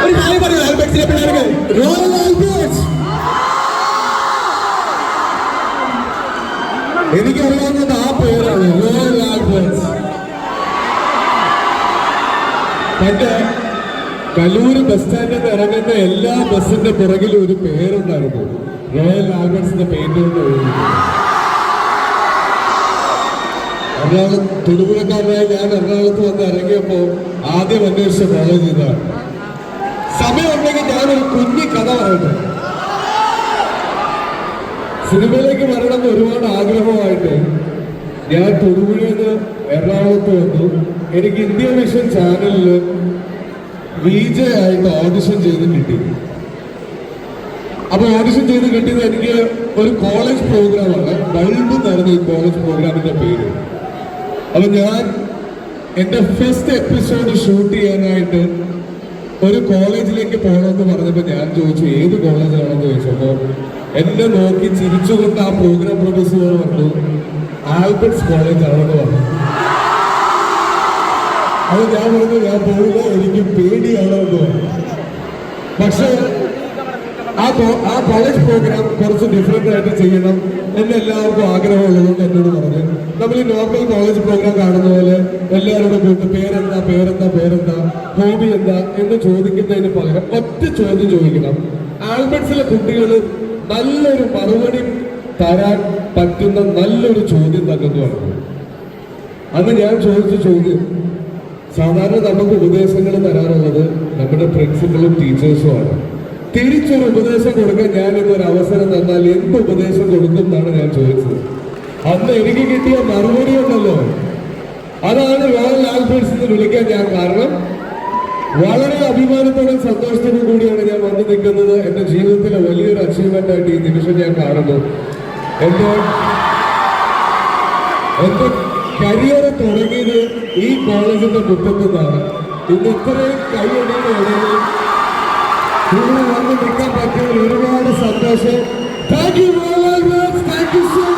ഒരു കാര്യം പറയൂ ആൽബർട്സിലെ പിള്ളേർക്ക് റോയൽ ആൽബർട്സ് എനിക്കറിയാവുന്നത് ആ പേരാണ് റോയൽ ആൽബർട്സ് പണ്ട് കലൂര് ബസ് സ്റ്റാൻഡിൽ നിന്ന് ഇറങ്ങുന്ന എല്ലാ ബസ്സിന്റെ പുറകിലും ഒരു പേരുണ്ടായിരുന്നു. റോയൽ ആൽബർട്സിന്റെ പേര്. കൊണ്ട് എറണാകുളം തൊടുപുഴക്കാരനായ ഞാൻ എറണാകുളത്ത് വന്ന് ഇറങ്ങിയപ്പോൾ ആദ്യം അന്വേഷിച്ച കോളേജ് ഇതാണ്. സമയമുണ്ടെങ്കിൽ ഞാനൊരു കുഞ്ഞി കഥ പറയട്ടെ. സിനിമയിലേക്ക് വരണമെന്ന് ഒരുപാട് ആഗ്രഹമായിട്ട് ഞാൻ തൊടുപുഴയിൽ നിന്ന് എറണാകുളത്ത് വന്നു. എനിക്ക് ഇന്ത്യ വിഷൻ ചാനലിൽ വി ജെ ആയിട്ട് ഓഡിഷൻ ചെയ്ത് കിട്ടി. അപ്പൊ ഓഡിഷൻ ചെയ്ത് കിട്ടിയത് എനിക്ക് ഒരു കോളേജ് പ്രോഗ്രാമാണ് ബൾബ് നടന്ന ഈ കോളേജ് പ്രോഗ്രാമിന്റെ പേര്. അപ്പൊ ഞാൻ എന്റെ ഫസ്റ്റ് എപ്പിസോഡ് ഷൂട്ട് ചെയ്യാനായിട്ട് ഒരു കോളേജിലേക്ക് പോകണമെന്ന് പറഞ്ഞപ്പോ ഞാൻ ചോദിച്ചു ഏത് കോളേജിലാണെന്ന് ചോദിച്ചപ്പോ എന്നെ നോക്കി ചിരിച്ചുകൊണ്ട് ആ പ്രോഗ്രാം പ്രൊഡ്യൂസർ പറഞ്ഞു ആൽബർട്ട്സ് കോളേജ് ആണെന്ന് പറഞ്ഞു. അത് ഞാൻ പറഞ്ഞു ഞാൻ പോകുമ്പോ എനിക്ക് പേടിയാണെന്ന് പറഞ്ഞു. പക്ഷേ ആ കോളേജ് പ്രോഗ്രാം കുറച്ച് ഡിഫറെന്റ് ആയിട്ട് ചെയ്യണം. എന്ന് എല്ലാവർക്കും ആഗ്രഹമുള്ളതുകൊണ്ട് എന്നോട് പറഞ്ഞു. നമ്മൾ ഈ നോർമൽ കോളേജ് പ്രോഗ്രാം കാണുന്ന പോലെ എല്ലാവരോടും പോയിട്ട് പേരെന്താ പേരെന്താ പേരെന്താ ഹോബി എന്താ എന്ന് ചോദിക്കുന്നതിന് പകരം ഒറ്റ ചോദ്യം ചോദിക്കണം. ആൽബർട്ട്സിലെ കുട്ടികൾ നല്ലൊരു മറുപടി തരാൻ പറ്റുന്ന നല്ലൊരു ചോദ്യം തന്നെ പറഞ്ഞു അന്ന് ഞാൻ ചോദിച്ച ചോദ്യം സാധാരണ നമുക്ക് ഉപദേശങ്ങൾ തരാറുള്ളത് നമ്മുടെ പ്രിൻസിപ്പളും ടീച്ചേഴ്സും ടീച്ചേഴ്സുമാണ് തിരിച്ചൊരു ഉപദേശം കൊടുക്കാൻ ഞാൻ ഇതൊരു അവസരം തന്നാൽ എന്ത് ഉപദേശം കൊടുക്കും എന്നാണ് ഞാൻ ചോദിച്ചത്. അന്ന് എനിക്ക് കിട്ടിയ മറുപടി ഉണ്ടല്ലോ. അതാണ് റോയൽ ആൽഫേഴ്സ് എന്ന് വിളിക്കാൻ ഞാൻ കാരണം വളരെ അഭിമാനത്തോടും സന്തോഷത്തോടും കൂടിയാണ് ഞാൻ വന്നു നിൽക്കുന്നത്. എന്റെ ജീവിതത്തിലെ വലിയൊരു അച്ചീവ്മെന്റ് ആയിട്ട് ഈ നിമിഷം ഞാൻ കാണുന്നു. എന്റെ എന്റെ കരിയർ തുടങ്ങിയത് ഈ കോളേജിന്റെ മുറ്റത്തുനിന്നാണ്. ഇന്ന് ഇത്രയും കൈയടിയുടെ People are wondering to come back here. Everyone is Santosh. Thank you, Mohan. Thank you so much.